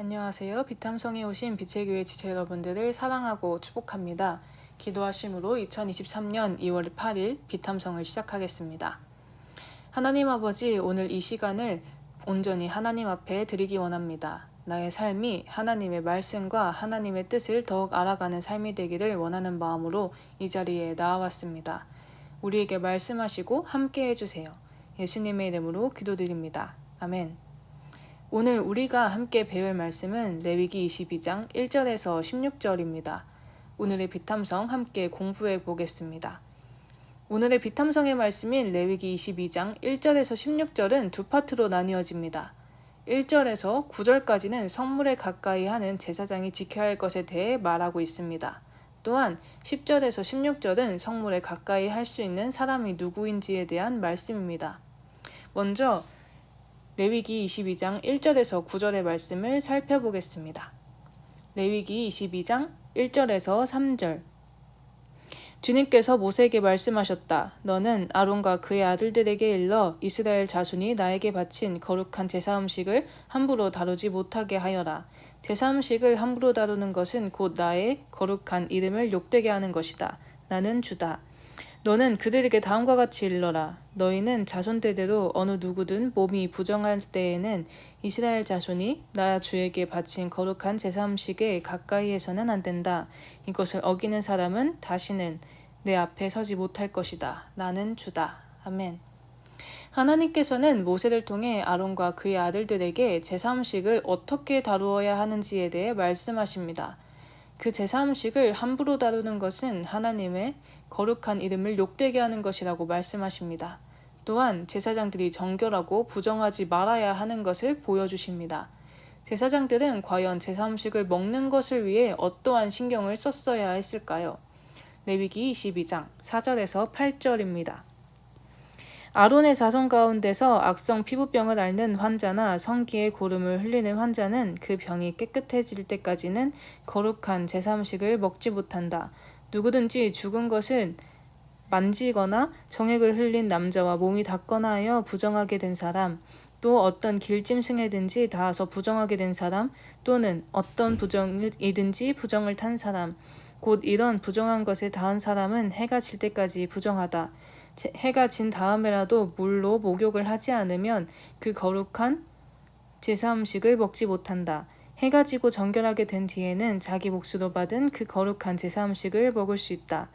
안녕하세요. 비탐성에 오신 빛의 교회 지체 여러분들을 사랑하고 축복합니다. 기도하심으로 2023년 2월 8일 비탐성을 시작하겠습니다. 하나님 아버지, 오늘 이 시간을 온전히 하나님 앞에 드리기 원합니다. 나의 삶이 하나님의 말씀과 하나님의 뜻을 더욱 알아가는 삶이 되기를 원하는 마음으로 이 자리에 나와왔습니다. 우리에게 말씀하시고 함께 해주세요. 예수님의 이름으로 기도드립니다. 아멘. 오늘 우리가 함께 배울 말씀은 레위기 22장 1절에서 16절입니다. 오늘의 비탐성 함께 공부해 보겠습니다. 오늘의 비탐성의 말씀인 레위기 22장 1절에서 16절은 두 파트로 나뉘어집니다. 1절에서 9절까지는 성물에 가까이 하는 제사장이 지켜야 할 것에 대해 말하고 있습니다. 또한 10절에서 16절은 성물에 가까이 할 수 있는 사람이 누구인지에 대한 말씀입니다. 먼저 레위기 22장 1절에서 9절의 말씀을 살펴보겠습니다. 레위기 22장 1절에서 3절 주님께서 모세에게 말씀하셨다. 너는 아론과 그의 아들들에게 일러 이스라엘 자손이 나에게 바친 거룩한 제사 음식을 함부로 다루지 못하게 하여라. 제사 음식을 함부로 다루는 것은 곧 나의 거룩한 이름을 욕되게 하는 것이다. 나는 주다. 너는 그들에게 다음과 같이 일러라. 너희는 자손 대대로 어느 누구든 몸이 부정할 때에는 이스라엘 자손이 나 주에게 바친 거룩한 제사 음식에 가까이에서는 안 된다. 이것을 어기는 사람은 다시는 내 앞에 서지 못할 것이다. 나는 주다. 아멘. 하나님께서는 모세를 통해 아론과 그의 아들들에게 제사 음식을 어떻게 다루어야 하는지에 대해 말씀하십니다. 그 제사 음식을 함부로 다루는 것은 하나님의 거룩한 이름을 욕되게 하는 것이라고 말씀하십니다. 또한 제사장들이 정결하고 부정하지 말아야 하는 것을 보여주십니다. 제사장들은 과연 제사 음식을 먹는 것을 위해 어떠한 신경을 썼어야 했을까요? 레위기 22장 4절에서 8절입니다. 아론의 자손 가운데서 악성 피부병을 앓는 환자나 성기의 고름을 흘리는 환자는 그 병이 깨끗해질 때까지는 거룩한 제사 음식을 먹지 못한다. 누구든지 죽은 것을 만지거나 정액을 흘린 남자와 몸이 닿거나 하여 부정하게 된 사람, 또 어떤 길짐승에든지 닿아서 부정하게 된 사람, 또는 어떤 부정이든지 부정을 탄 사람, 곧 이런 부정한 것에 닿은 사람은 해가 질 때까지 부정하다. 해가 진 다음에라도 물로 목욕을 하지 않으면 그 거룩한 제사 음식을 먹지 못한다. 해가 지고 정결하게 된 뒤에는 자기 몫으로 받은 그 거룩한 제사 음식을 먹을 수 있다.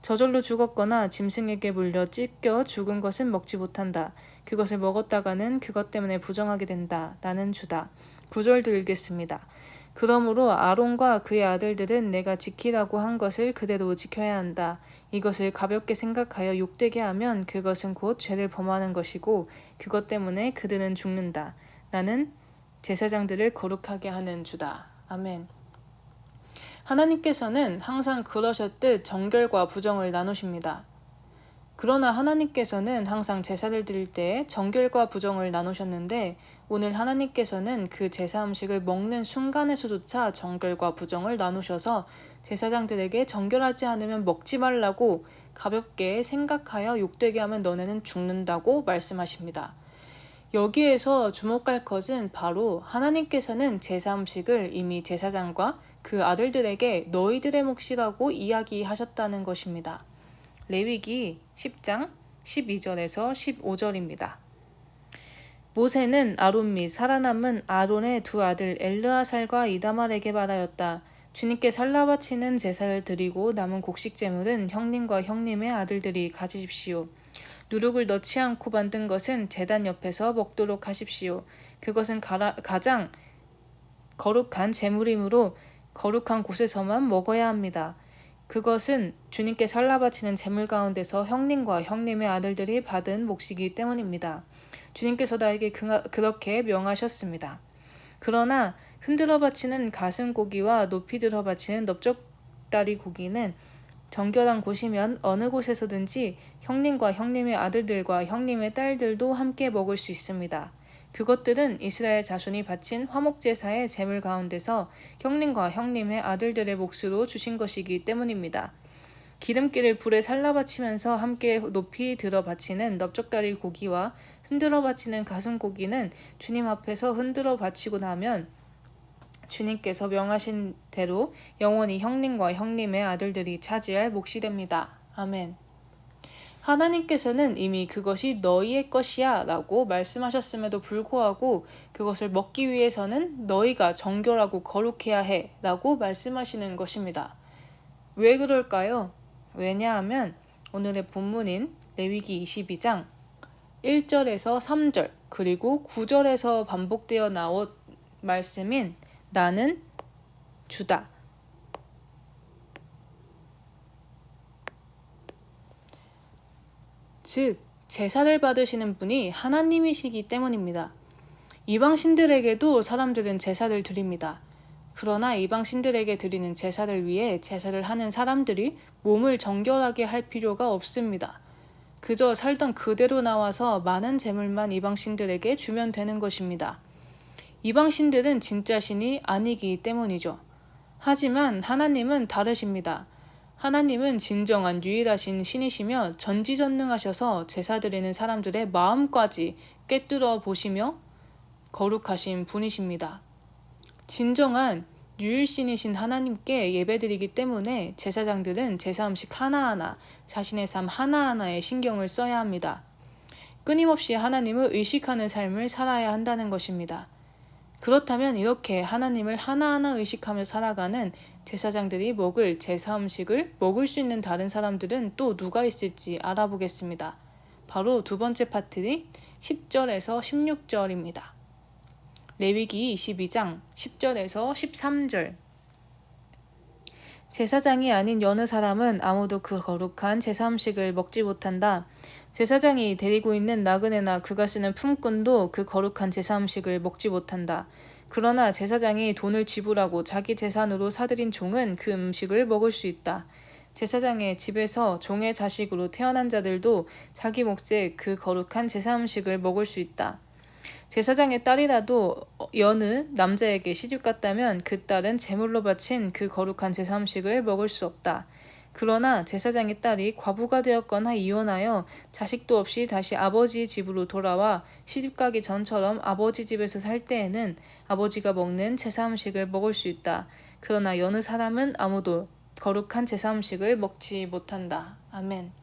저절로 죽었거나 짐승에게 물려 찢겨 죽은 것은 먹지 못한다. 그것을 먹었다가는 그것 때문에 부정하게 된다. 나는 주다. 구절도 읽겠습니다. 그러므로 아론과 그의 아들들은 내가 지키라고 한 것을 그대로 지켜야 한다. 이것을 가볍게 생각하여 욕되게 하면 그것은 곧 죄를 범하는 것이고 그것 때문에 그들은 죽는다. 나는 제사장들을 거룩하게 하는 주다. 아멘. 하나님께서는 항상 그러셨듯 정결과 부정을 나누십니다. 그러나 하나님께서는 항상 제사를 드릴 때 정결과 부정을 나누셨는데 오늘 하나님께서는 그 제사 음식을 먹는 순간에서조차 정결과 부정을 나누셔서 제사장들에게 정결하지 않으면 먹지 말라고 가볍게 생각하여 욕되게 하면 너네는 죽는다고 말씀하십니다. 여기에서 주목할 것은 바로 하나님께서는 제사 음식을 이미 제사장과 그 아들들에게 너희들의 몫이라고 이야기하셨다는 것입니다. 레위기 10장 12절에서 15절입니다. 모세는 아론 및 살아남은 아론의 두 아들 엘르아살과 이다말에게 말하였다. 주님께 살라바치는 제사를 드리고 남은 곡식 제물은 형님과 형님의 아들들이 가지십시오. 누룩을 넣지 않고 만든 것은 재단 옆에서 먹도록 하십시오. 그것은 가라, 가장 거룩한 제물이므로 거룩한 곳에서만 먹어야 합니다. 그것은 주님께 살라 바치는 제물 가운데서 형님과 형님의 아들들이 받은 몫이기 때문입니다. 주님께서 나에게 그, 그렇게 명하셨습니다. 그러나 흔들어 바치는 가슴 고기와 높이 들어 바치는 넓적다리 고기는 정결한 곳이면 어느 곳에서든지 형님과 형님의 아들들과 형님의 딸들도 함께 먹을 수 있습니다. 그것들은 이스라엘 자손이 바친 화목제사의 제물 가운데서 형님과 형님의 아들들의 몫으로 주신 것이기 때문입니다. 기름기를 불에 살라 바치면서 함께 높이 들어 바치는 넓적다리 고기와 흔들어 바치는 가슴 고기는 주님 앞에서 흔들어 바치고 나면 주님께서 명하신 대로 영원히 형님과 형님의 아들들이 차지할 몫이 됩니다. 아멘. 하나님께서는 이미 그것이 너희의 것이야 라고 말씀하셨음에도 불구하고 그것을 먹기 위해서는 너희가 정결하고 거룩해야 해 라고 말씀하시는 것입니다. 왜 그럴까요? 왜냐하면 오늘의 본문인 레위기 22장 1절에서 3절 그리고 9절에서 반복되어 나온 말씀인 나는 주다. 즉, 제사를 받으시는 분이 하나님이시기 때문입니다. 이방 신들에게도 사람들은 제사를 드립니다. 그러나 이방 신들에게 드리는 제사를 위해 제사를 하는 사람들이 몸을 정결하게 할 필요가 없습니다. 그저 살던 그대로 나와서 많은 재물만 이방 신들에게 주면 되는 것입니다. 이방 신들은 진짜 신이 아니기 때문이죠. 하지만 하나님은 다르십니다. 하나님은 진정한 유일하신 신이시며 전지전능하셔서 제사 드리는 사람들의 마음까지 꿰뚫어 보시며 거룩하신 분이십니다. 진정한 유일신이신 하나님께 예배드리기 때문에 제사장들은 제사 음식 하나하나, 자신의 삶 하나하나에 신경을 써야 합니다. 끊임없이 하나님을 의식하는 삶을 살아야 한다는 것입니다. 그렇다면 이렇게 하나님을 하나하나 의식하며 살아가는 제사장들이 먹을 제사 음식을 먹을 수 있는 다른 사람들은 또 누가 있을지 알아보겠습니다. 바로 두 번째 파트인 10절에서 16절입니다. 레위기 22장 10절에서 13절 제사장이 아닌 여느 사람은 아무도 그 거룩한 제사 음식을 먹지 못한다. 제사장이 데리고 있는 나그네나 그가 쓰는 품꾼도 그 거룩한 제사 음식을 먹지 못한다. 그러나 제사장이 돈을 지불하고 자기 재산으로 사들인 종은 그 음식을 먹을 수 있다. 제사장의 집에서 종의 자식으로 태어난 자들도 자기 몫의 그 거룩한 제사 음식을 먹을 수 있다. 제사장의 딸이라도 여느 남자에게 시집 갔다면 그 딸은 제물로 바친 그 거룩한 제사 음식을 먹을 수 없다. 그러나 제사장의 딸이 과부가 되었거나 이혼하여 자식도 없이 다시 아버지 집으로 돌아와 시집 가기 전처럼 아버지 집에서 살 때에는 아버지가 먹는 제사 음식을 먹을 수 있다. 그러나 여느 사람은 아무도 거룩한 제사 음식을 먹지 못한다. 아멘.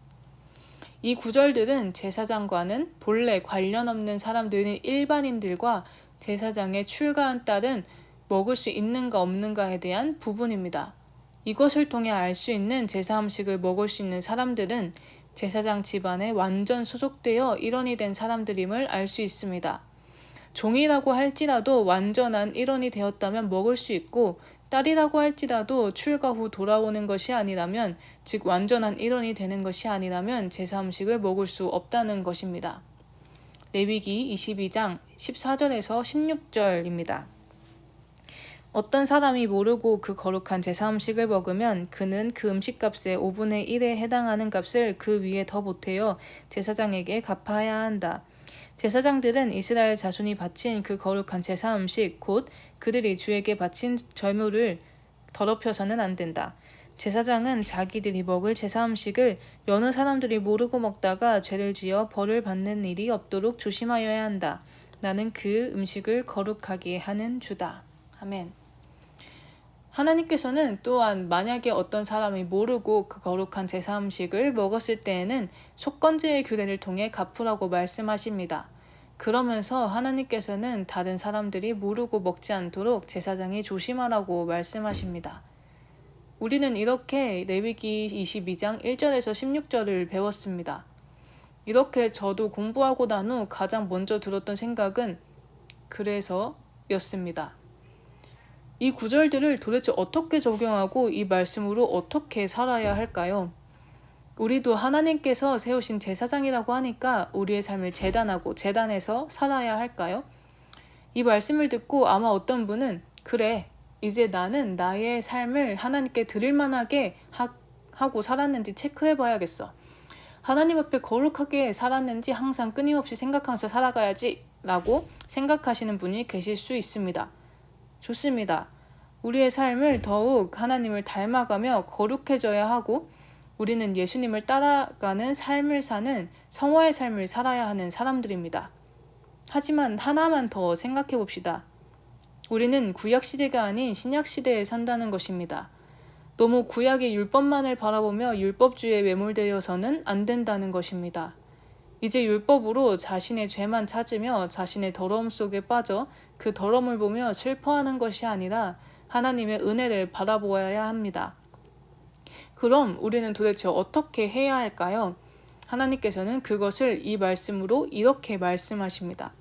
이 구절들은 제사장과는 본래 관련 없는 사람들인 일반인들과 제사장의 출가한 딸은 먹을 수 있는가 없는가에 대한 부분입니다. 이것을 통해 알 수 있는 제사 음식을 먹을 수 있는 사람들은 제사장 집안에 완전 소속되어 일원이 된 사람들임을 알 수 있습니다. 종이라고 할지라도 완전한 일원이 되었다면 먹을 수 있고 딸이라고 할지라도 출가 후 돌아오는 것이 아니라면 즉 완전한 일원이 되는 것이 아니라면 제사 음식을 먹을 수 없다는 것입니다. 레위기 22장 14절에서 16절입니다. 어떤 사람이 모르고 그 거룩한 제사 음식을 먹으면 그는 그 음식값의 5분의 1에 해당하는 값을 그 위에 더 보태어 제사장에게 갚아야 한다. 제사장들은 이스라엘 자손이 바친 그 거룩한 제사 음식 곧 그들이 주에게 바친 절물을 더럽혀서는 안 된다. 제사장은 자기들이 먹을 제사 음식을 여느 사람들이 모르고 먹다가 죄를 지어 벌을 받는 일이 없도록 조심하여야 한다. 나는 그 음식을 거룩하게 하는 주다. 아멘. 하나님께서는 또한 만약에 어떤 사람이 모르고 그 거룩한 제사 음식을 먹었을 때에는 속건제의 규례를 통해 갚으라고 말씀하십니다. 그러면서 하나님께서는 다른 사람들이 모르고 먹지 않도록 제사장이 조심하라고 말씀하십니다. 우리는 이렇게 레위기 22장 1절에서 16절을 배웠습니다. 이렇게 저도 공부하고 난 후 가장 먼저 들었던 생각은 그래서 였습니다. 이 구절들을 도대체 어떻게 적용하고 이 말씀으로 어떻게 살아야 할까요? 우리도 하나님께서 세우신 제사장이라고 하니까 우리의 삶을 재단하고 재단해서 살아야 할까요? 이 말씀을 듣고 아마 어떤 분은 그래 이제 나는 나의 삶을 하나님께 드릴 만하게 하, 하고 살았는지 체크해 봐야겠어. 하나님 앞에 거룩하게 살았는지 항상 끊임없이 생각하면서 살아가야지 라고 생각하시는 분이 계실 수 있습니다. 좋습니다. 우리의 삶을 더욱 하나님을 닮아가며 거룩해져야 하고 우리는 예수님을 따라가는 삶을 사는 성화의 삶을 살아야 하는 사람들입니다. 하지만 하나만 더 생각해 봅시다. 우리는 구약 시대가 아닌 신약 시대에 산다는 것입니다. 너무 구약의 율법만을 바라보며 율법주의에 매몰되어서는 안 된다는 것입니다. 이제 율법으로 자신의 죄만 찾으며 자신의 더러움 속에 빠져 그 더러움을 보며 슬퍼하는 것이 아니라 하나님의 은혜를 바라보아야 합니다. 그럼 우리는 도대체 어떻게 해야 할까요? 하나님께서는 그것을 이 말씀으로 이렇게 말씀하십니다.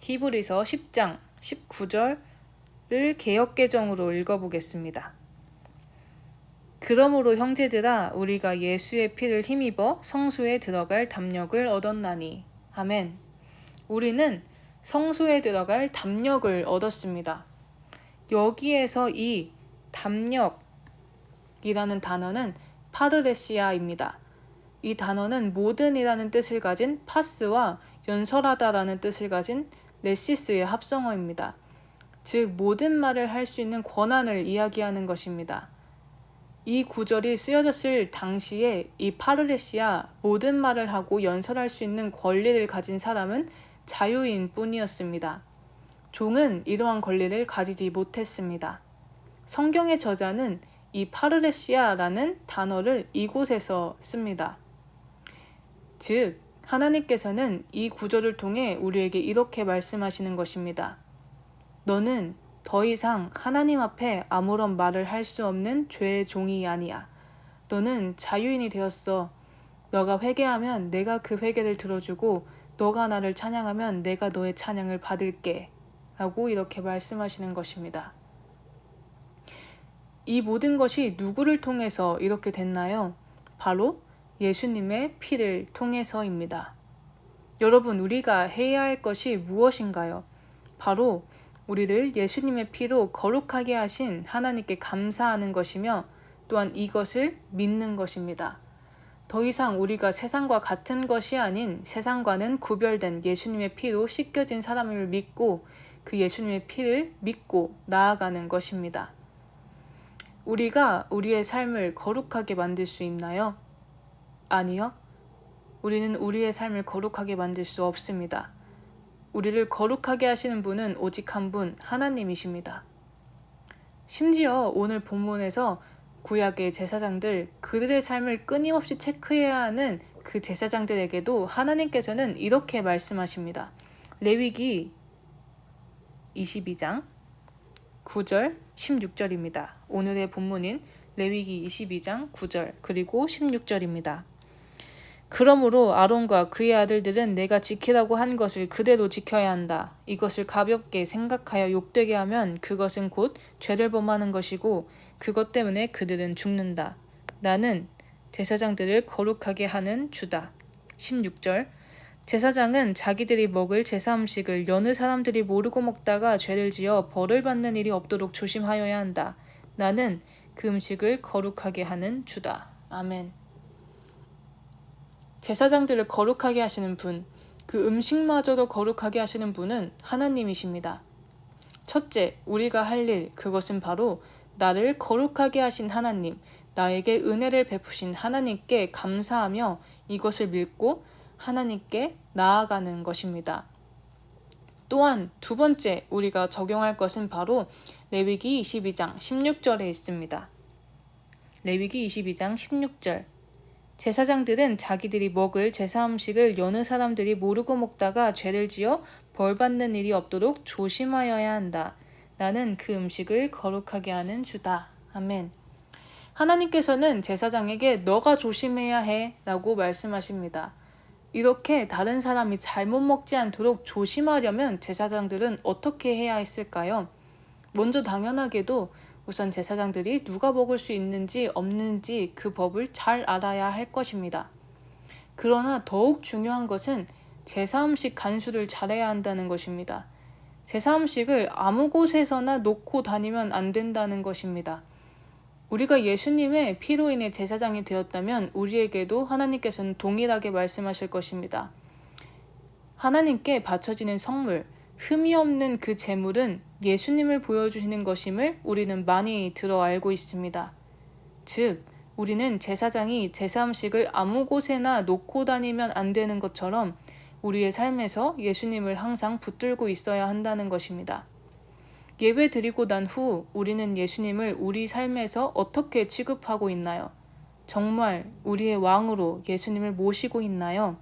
히브리서 10장 19절을 개혁개정으로 읽어보겠습니다. 그러므로 형제들아 우리가 예수의 피를 힘입어 성소에 들어갈 담력을 얻었나니 아멘. 우리는 성소에 들어갈 담력을 얻었습니다. 여기에서 이 담력 이라는 단어는 파르레시아입니다. 이 단어는 모든이라는 뜻을 가진 파스와 연설하다라는 뜻을 가진 레시스의 합성어입니다. 즉 모든 말을 할 수 있는 권한을 이야기하는 것입니다. 이 구절이 쓰여졌을 당시에 이 파르레시아 모든 말을 하고 연설할 수 있는 권리를 가진 사람은 자유인 뿐이었습니다. 종은 이러한 권리를 가지지 못했습니다. 성경의 저자는 이 파르레시아라는 단어를 이곳에서 씁니다. 즉, 하나님께서는 이 구절을 통해 우리에게 이렇게 말씀하시는 것입니다. 너는 더 이상 하나님 앞에 아무런 말을 할 수 없는 죄의 종이 아니야. 너는 자유인이 되었어. 너가 회개하면 내가 그 회개를 들어주고 너가 나를 찬양하면 내가 너의 찬양을 받을게. 라고 이렇게 말씀하시는 것입니다. 이 모든 것이 누구를 통해서 이렇게 됐나요? 바로 예수님의 피를 통해서입니다. 여러분, 우리가 해야 할 것이 무엇인가요? 바로 우리를 예수님의 피로 거룩하게 하신 하나님께 감사하는 것이며 또한 이것을 믿는 것입니다. 더 이상 우리가 세상과 같은 것이 아닌 세상과는 구별된 예수님의 피로 씻겨진 사람을 믿고 그 예수님의 피를 믿고 나아가는 것입니다. 우리가 우리의 삶을 거룩하게 만들 수 있나요? 아니요. 우리는 우리의 삶을 거룩하게 만들 수 없습니다. 우리를 거룩하게 하시는 분은 오직 한 분, 하나님이십니다. 심지어 오늘 본문에서 구약의 제사장들, 그들의 삶을 끊임없이 체크해야 하는 그 제사장들에게도 하나님께서는 이렇게 말씀하십니다. 레위기 22장 9절, 16절입니다. 오늘의 본문인 레위기 22장 9절, 그리고 16절입니다. 그러므로 아론과 그의 아들들은 내가 지키라고 한 것을 그대로 지켜야 한다. 이것을 가볍게 생각하여 욕되게 하면 그것은 곧 죄를 범하는 것이고 그것 때문에 그들은 죽는다. 나는 제사장들을 거룩하게 하는 주다. 16절 제사장은 자기들이 먹을 제사 음식을 여느 사람들이 모르고 먹다가 죄를 지어 벌을 받는 일이 없도록 조심하여야 한다. 나는 그 음식을 거룩하게 하는 주다. 아멘. 제사장들을 거룩하게 하시는 분, 그 음식마저도 거룩하게 하시는 분은 하나님이십니다. 첫째, 우리가 할 일, 그것은 바로 나를 거룩하게 하신 하나님, 나에게 은혜를 베푸신 하나님께 감사하며 이것을 믿고 하나님께 나아가는 것입니다. 또한 두 번째 우리가 적용할 것은 바로 레위기 22장 16절에 있습니다. 레위기 22장 16절 제사장들은 자기들이 먹을 제사 음식을 여느 사람들이 모르고 먹다가 죄를 지어 벌 받는 일이 없도록 조심하여야 한다. 나는 그 음식을 거룩하게 하는 주다. 아멘. 하나님께서는 제사장에게 너가 조심해야 해 라고 말씀하십니다. 이렇게 다른 사람이 잘못 먹지 않도록 조심하려면 제사장들은 어떻게 해야 했을까요? 먼저 당연하게도 우선 제사장들이 누가 먹을 수 있는지 없는지 그 법을 잘 알아야 할 것입니다. 그러나 더욱 중요한 것은 제사 음식 간수를 잘해야 한다는 것입니다. 제사 음식을 아무 곳에서나 놓고 다니면 안 된다는 것입니다. 우리가 예수님의 피로 인해 제사장이 되었다면 우리에게도 하나님께서는 동일하게 말씀하실 것입니다. 하나님께 바쳐지는 성물, 흠이 없는 그 재물은 예수님을 보여주시는 것임을 우리는 많이 들어 알고 있습니다. 즉, 우리는 제사장이 제사 음식을 아무 곳에나 놓고 다니면 안 되는 것처럼 우리의 삶에서 예수님을 항상 붙들고 있어야 한다는 것입니다. 예배 드리고 난 후 우리는 예수님을 우리 삶에서 어떻게 취급하고 있나요? 정말 우리의 왕으로 예수님을 모시고 있나요?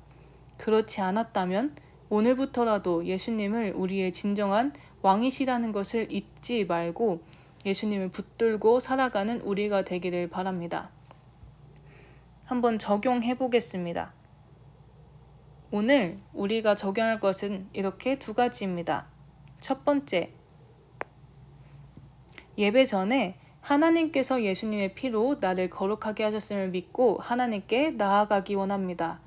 그렇지 않았다면 오늘부터라도 예수님을 우리의 진정한 왕이시라는 것을 잊지 말고 예수님을 붙들고 살아가는 우리가 되기를 바랍니다. 한번 적용해 보겠습니다. 오늘 우리가 적용할 것은 이렇게 두 가지입니다. 첫 번째, 예배 전에 하나님께서 예수님의 피로 나를 거룩하게 하셨음을 믿고 하나님께 나아가기 원합니다.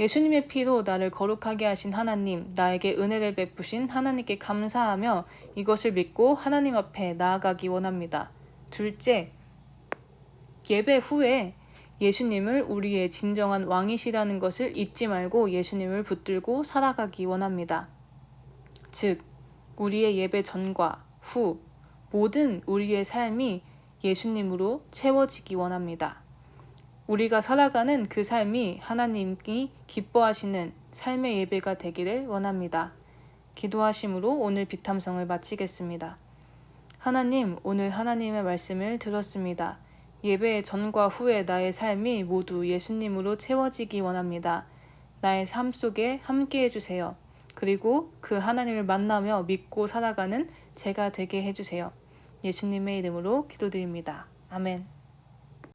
예수님의 피로 나를 거룩하게 하신 하나님, 나에게 은혜를 베푸신 하나님께 감사하며 이것을 믿고 하나님 앞에 나아가기 원합니다. 둘째, 예배 후에 예수님을 우리의 진정한 왕이시라는 것을 잊지 말고 예수님을 붙들고 살아가기 원합니다. 즉, 우리의 예배 전과 후 모든 우리의 삶이 예수님으로 채워지기 원합니다. 우리가 살아가는 그 삶이 하나님이 기뻐하시는 삶의 예배가 되기를 원합니다. 기도하심으로 오늘 비탐성을 마치겠습니다. 하나님, 오늘 하나님의 말씀을 들었습니다. 예배 전과 후에 나의 삶이 모두 예수님으로 채워지기 원합니다. 나의 삶 속에 함께 해주세요. 그리고 그 하나님을 만나며 믿고 살아가는 제가 되게 해주세요. 예수님의 이름으로 기도드립니다. 아멘.